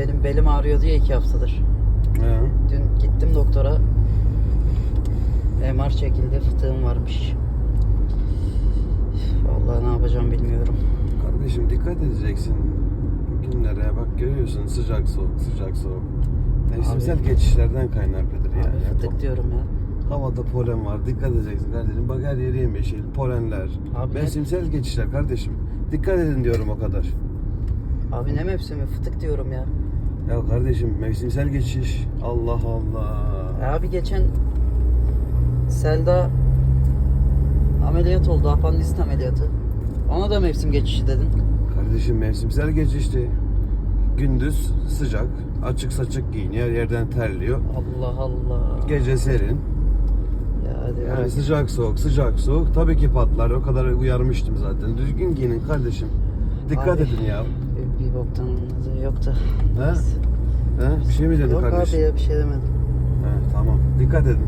benim belim ağrıyordu ya iki haftadır. He. Dün gittim doktora. MR çekildi, fıtığım varmış. Vallahi ne yapacağım bilmiyorum. Kardeşim dikkat edeceksin günlere. Bak görüyorsun sıcak soğuk sıcak soğuk. Mevsimsel Abi. geçişlerden kaynaklıdır yani. Abi fıtık diyorum ya. Havada polen var. Dikkat edeceksin kardeşim. Bak her yeri yemyeşil. Polenler. Abi ne- Mevsimsel geçişler kardeşim. Dikkat edin diyorum o kadar. Abi ne mevsimi fıtık diyorum ya. Ya kardeşim mevsimsel geçiş. Allah Allah. Abi geçen Selda ameliyat oldu, apandisit ameliyatı. Ona da mevsim geçişi dedin. Kardeşim mevsimsel geçişti. Gündüz sıcak. Açık saçık giyiniyor. Her yerden terliyor. Allah Allah. Gece serin. Ya Yani sıcak soğuk sıcak soğuk. Tabii ki patlar. O kadar uyarmıştım zaten. Düzgün giyinin kardeşim. Dikkat Abi, edin ya. Bir, boktan yok da. He? He? Bir şey mi dedin Yok kardeşim? abi ya bir şey demedim. He, tamam. Dikkat edin.